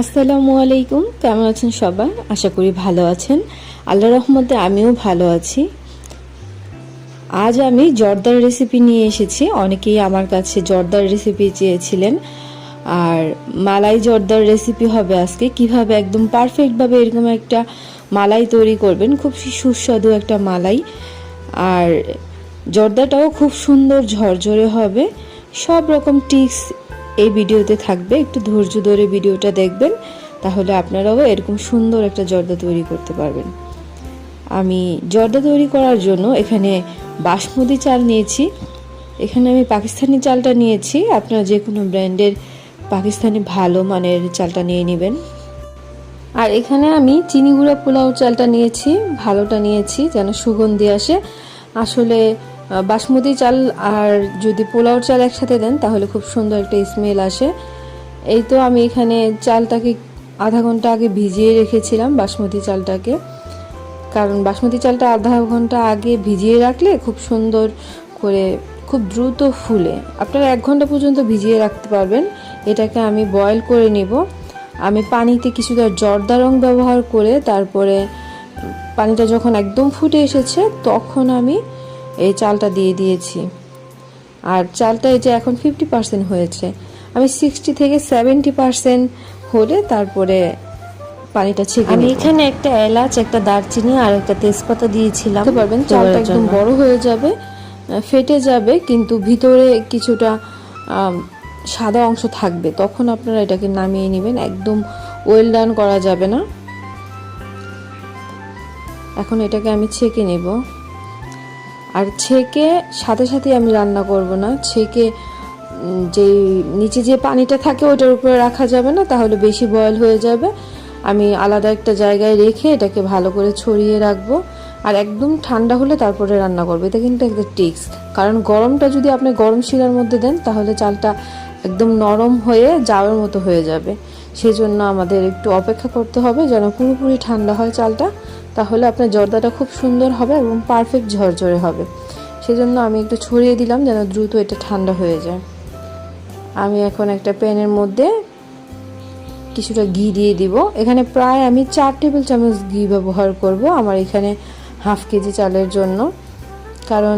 আসসালামু আলাইকুম, কেমন আছেন সবাই? আশা করি ভালো আছেন। আল্লাহ রহমতে আমিও ভালো আছি। আজ আমি জর্দার রেসিপি নিয়ে এসেছি। অনেকেই আমার কাছে জর্দার রেসিপি চেয়েছিলেন। আর মালাই জর্দার রেসিপি হবে আজকে। কীভাবে একদম পারফেক্টভাবে এরকম একটা মালাই তৈরি করবেন, খুব সুস্বাদু একটা মালাই। আর জর্দাটাও খুব সুন্দর ঝরঝরে হবে। সব রকম টিক্স এই ভিডিওতে থাকবে। একটু ধৈর্য ধরে ভিডিওটা দেখবেন, তাহলে আপনারাও এরকম সুন্দর একটা জর্দা তৈরি করতে পারবেন। আমি জর্দা তৈরি করার জন্য এখানে বাসমতি চাল নিয়েছি। এখানে আমি পাকিস্তানি চালটা নিয়েছি। আপনারা যে কোনো ব্র্যান্ডের পাকিস্তানি ভালো মানের চালটা নিয়ে নেবেন। আর এখানে আমি চিনি গুঁড়া পোলাও চালটা নিয়েছি, ভালোটা নিয়েছি, যেন সুগন্ধি আসে। আসলে বাসমতি চাল আর যদি পোলাও চাল একসাথে দেন, তাহলে খুব সুন্দর একটা স্মেল আসে। এই তো আমি এখানে চালটাকে আধা ঘণ্টা আগে ভিজিয়ে রেখেছিলাম বাসমতি চালটাকে। কারণ বাসমতি চালটা আধা ঘণ্টা আগে ভিজিয়ে রাখলে খুব সুন্দর করে খুব দ্রুত ফুলে। আপনারা এক ঘণ্টা পর্যন্ত ভিজিয়ে রাখতে পারবেন। এটাকে আমি বয়েল করে নেব। আমি পানিতে কিছুটা জর্দা রং ব্যবহার করে তারপরে পানিটা যখন একদম ফুটে এসেছে, তখন আমি এই চালটা দিয়ে দিয়েছি। আর চালটা এই যে এখন ফিফটি পার্সেন্ট হয়েছে। আমি সিক্সটি থেকে সেভেন্টি পার্সেন্ট হলে তারপরে পানিটা ছেঁকে আমি এখানে একটা এলাচ একটা দারচিনি আর একটা তেজপাতা দিয়েছিলাম। পারবেন চালটা একদম বড় হয়ে যাবে ফেটে যাবে কিন্তু ভিতরে কিছুটা সাদা অংশ থাকবে। তখন আপনারা এটাকে নামিয়ে নেবেন একদম ওয়েল ডান করা যাবে না। এখন এটাকে আমি ছেঁকে নেব। আর ছেঁকে সাথে সাথে আমি রান্না করব না। ছেঁকে যে নিচে যে পানিটা থাকে ওটার উপরে রাখা যাবে না, তাহলে বেশি বয়ল হয়ে যাবে। আমি আলাদা একটা জায়গায় রেখে এটাকে ভালো করে ছড়িয়ে রাখব। আর একদম ঠান্ডা হলে তারপরে রান্না করব। এটা কিন্তু একটা টিক্স কারণ গরমটা যদি আপনি গরম শিরার মধ্যে দেন, তাহলে চালটা একদম নরম হয়ে যাওয়ার মতো হয়ে যাবে। সেই জন্য আমাদের একটু অপেক্ষা করতে হবে, যেন পুরোপুরি ঠান্ডা হয় চালটা, তাহলে আপনার জর্দাটা খুব সুন্দর হবে এবং পারফেক্ট ঝরঝরে হবে। সেজন্য আমি একটু ছড়িয়ে দিলাম যেন দ্রুত এটা ঠান্ডা হয়ে যায়। আমি এখন একটা প্যানের মধ্যে কিছুটা ঘি দিয়ে দিব। এখানে প্রায় আমি চার টেবিল চামচ ঘি ব্যবহার করব আমার এখানে হাফ কেজি চালের জন্য। কারণ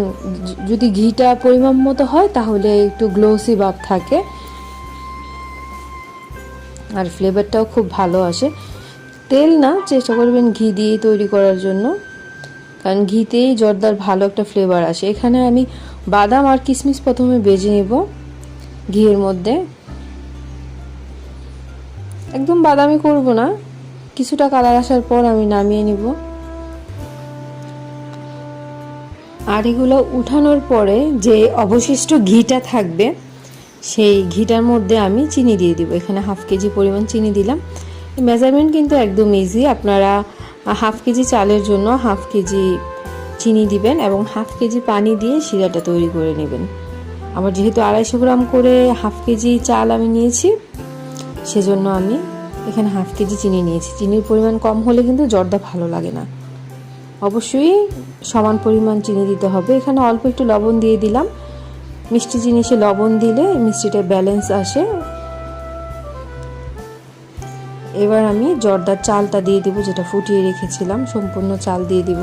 যদি ঘিটা পরিমাণ মতো হয়, তাহলে একটু গ্লোসি ভাব থাকে। আর ফ্লেভারটাও খুব ভালো আসে। তেল না, চেষ্টা করবেন ঘি দিয়েই তৈরি করার জন্য। কারণ ঘিতেই জর্দার ভালো একটা ফ্লেভার আসে। এখানে আমি বাদাম আর কিশমিশ প্রথমে বেজে নেব ঘিয়ের মধ্যে। একদম বাদামি করব না। কিছুটা কালার আসার পর আমি নামিয়ে নিব। আর এগুলো উঠানোর পরে যে অবশিষ্ট ঘিটা থাকবে সেই ঘিটার মধ্যে আমি চিনি দিয়ে দিব। এখানে হাফ কেজি পরিমাণ চিনি দিলাম। মেজারমেন্ট কিন্তু একদম ইজি আপনারা হাফ কেজি চালের জন্য হাফ কেজি চিনি দিবেন এবং হাফ কেজি পানি দিয়ে শিরাটা তৈরি করে নেবেন। আমার যেহেতু আড়াইশো গ্রাম করে হাফ কেজি চাল আমি নিয়েছি, সেজন্য আমি এখানে হাফ কেজি চিনি নিয়েছি। চিনির পরিমাণ কম হলে কিন্তু জর্দা ভালো লাগে না। অবশ্যই সমান পরিমাণ চিনি দিতে হবে। এখানে অল্প একটু লবণ দিয়ে দিলাম। মিষ্টি জিনিসে লবণ দিলে মিষ্টিটা ব্যালেন্স আসে। এবার আমি জর্দার চালটা দিয়ে দিব, যেটা ফুটিয়ে রেখেছিলাম, সম্পূর্ণ চাল দিয়ে দিব।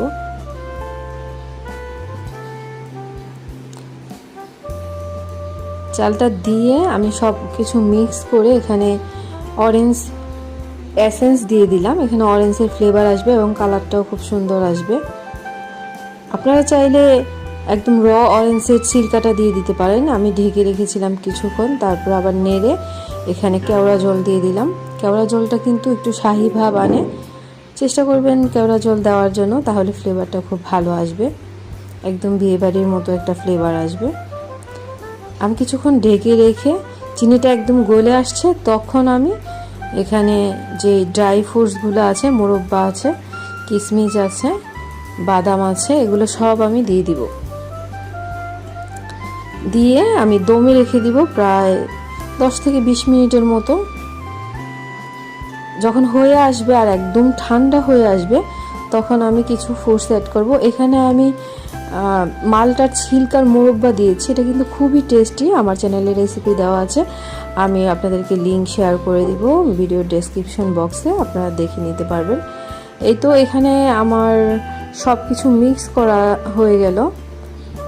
চালটা দিয়ে আমি সব কিছু মিক্স করে এখানে অরেঞ্জ এসেন্স দিয়ে দিলাম। এখানে অরেঞ্জের ফ্লেভার আসবে এবং কালারটাও খুব সুন্দর আসবে। আপনারা চাইলে একদম র অরেঞ্জের ছিলকাটা দিয়ে দিতে পারেন। আমি ঢেকে রেখেছিলাম কিছুক্ষণ, তারপর আবার নেড়ে এখানে কেওড়া জল দিয়ে দিলাম। কেওড়া জলটা কিন্তু একটু শাহি ভাব আনে। চেষ্টা করবেন কেওড়া জল দেওয়ার জন্য, তাহলে ফ্লেভারটা খুব ভালো আসবে। একদম বিয়েবাড়ির মতো একটা ফ্লেভার আসবে। আমি কিছুক্ষণ ঢেকে রেখে চিনিটা একদম গলে আসছে, তখন আমি এখানে যে ড্রাই ফ্রুটসগুলো আছে, মোরব্বা আছে কিশমিশ আছে, বাদাম আছে, এগুলো সব আমি দিয়ে দিব। দিয়ে আমি দমে রেখে দিব প্রায় দশ থেকে বিশ মিনিটের মতো। যখন হয়ে আসবে আর একদম ঠান্ডা হয়ে আসবে, তখন আমি কিছু ফোর্স অ্যাড করব। এখানে আমি মালটার ছিলকার মোরব্বা দিয়েছি। এটা কিন্তু খুবই টেস্টি আমার চ্যানেলে রেসিপি দেওয়া আছে। আমি আপনাদেরকে লিঙ্ক শেয়ার করে দিব ভিডিও ডেসক্রিপশন বক্সে আপনারা দেখে নিতে পারবেন। এই তো এখানে আমার সব কিছু মিক্স করা হয়ে গেল।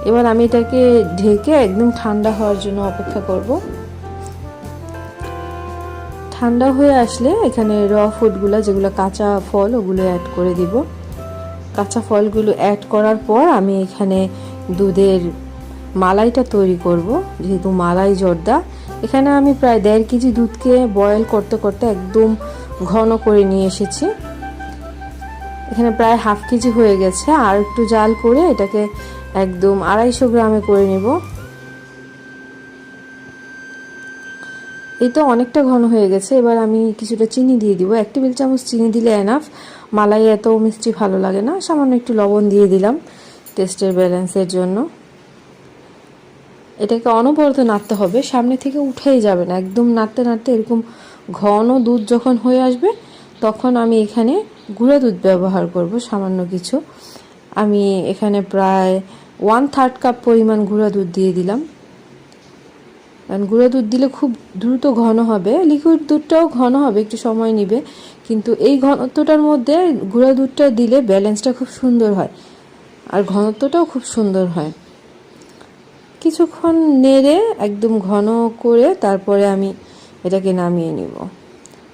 এবার আমি এটাকে ঢেকে একদম ঠান্ডা হওয়ার জন্য অপেক্ষা করব। ঠান্ডা হয়ে আসলে এখানে র ফুডগুলো, যেগুলো কাঁচা ফল, ওগুলো অ্যাড করে দিব। কাঁচা ফলগুলো অ্যাড করার পর আমি এখানে দুধের মালাইটা তৈরি করব, যেহেতু মালাই জর্দা। এখানে আমি প্রায় দেড় কেজি দুধকে বয়েল করতে করতে একদম ঘন করে নিয়ে এসেছি। এখানে প্রায় হাফ কেজি হয়ে গেছে, আর একটু জাল করে এটাকে একদম আড়াইশো গ্রামে করে নেব। এই তো অনেকটা ঘন হয়ে গেছে। এবার আমি কিছুটা চিনি দিয়ে দিব। এক টেবিল চামচ চিনি দিলে এনাফ মালাই এত মিষ্টি ভালো লাগে না। সামান্য একটু লবণ দিয়ে দিলাম টেস্টের ব্যালেন্সের জন্য। এটাকে অনবরত নাড়তে হবে। সামনে থেকে উঠেই যাবে না। একদম নাড়তে নাড়তে এরকম ঘন দুধ যখন হয়ে আসবে, তখন আমি এখানে গুঁড়া দুধ ব্যবহার করব সামান্য কিছু। আমি এখানে প্রায় ওয়ান থার্ড কাপ পরিমাণ গুঁড়া দুধ দিয়ে দিলাম। কারণ গুঁড়ো দুধ দিলে খুব দ্রুত ঘন হবে। লিকুইড দুধটাও ঘন হবে, একটু সময় নেবে। কিন্তু এই ঘনত্বটার মধ্যে গুঁড়ো দুধটা দিলে ব্যালেন্সটা খুব সুন্দর হয়। আর ঘনত্বটাও খুব সুন্দর হয়। কিছুক্ষণ নেড়ে একদম ঘন করে তারপরে আমি এটাকে নামিয়ে নিব।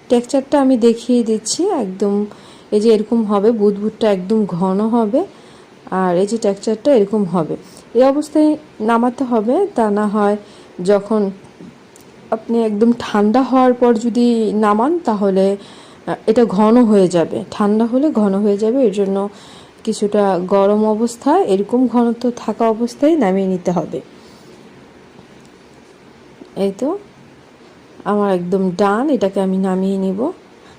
টেক্সচারটা আমি দেখিয়ে দিচ্ছি। একদম এই যে এরকম হবে, বুদবুদটা একদম ঘন হবে। আর এই যে টেক্সচারটা এরকম হবে। এই অবস্থায় নামাতে হবে, তা না হয় যখন আপনি একদম ঠান্ডা হওয়ার পর যদি নামান, তাহলে এটা ঘন হয়ে যাবে। ঠান্ডা হলে ঘন হয়ে যাবে, এর জন্য কিছুটা গরম অবস্থায়, এরকম ঘনত্ব থাকা অবস্থায় নামিয়ে নিতে হবে। এই তো, আমার একদম ডান, এটাকে আমি নামিয়ে নিব।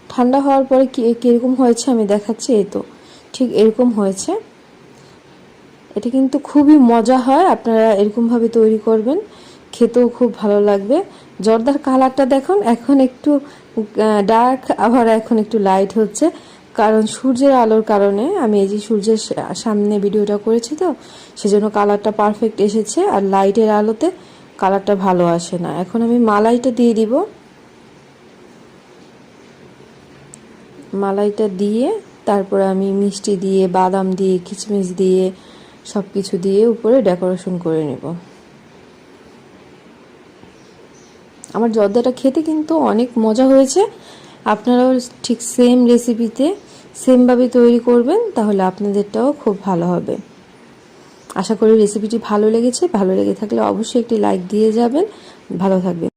ঠান্ডা হওয়ার পরে কি, কীরকম হয়েছে আমি দেখাচ্ছি, এই তো। ঠিক এরকম হয়েছে। এটা কিন্তু খুবই মজা হয়, আপনারা এরকমভাবে তৈরি করবেন, খেতেও খুব ভালো লাগবে। জর্দার কালারটা দেখুন, এখন একটু ডার্ক আবার এখন একটু লাইট হচ্ছে, কারণ সূর্যের আলোর কারণে, আমি এই যে সূর্যের সামনে ভিডিওটা করেছি তো, সেজন্য কালারটা পারফেক্ট এসেছে, আর লাইটের আলোতে কালারটা ভালো আসে না। এখন আমি মালাইটা দিয়ে দিব। মালাইটা দিয়ে, তারপরে আমি মিষ্টি দিয়ে, বাদাম দিয়ে কিচমিচ দিয়ে সব কিছু দিয়ে উপরে ডেকোরেশন করে নেব। আমার জর্দাটা খেতে কিন্তু অনেক মজা হয়েছে। আপনারাও ঠিক সেম রেসিপিতে সেমভাবে তৈরি করবেন, তাহলে আপনাদেরটাও খুব ভালো হবে। আশা করি রেসিপিটি ভালো লেগেছে। ভালো লেগে থাকলে অবশ্যই একটি লাইক দিয়ে যাবেন। ভালো থাকবেন।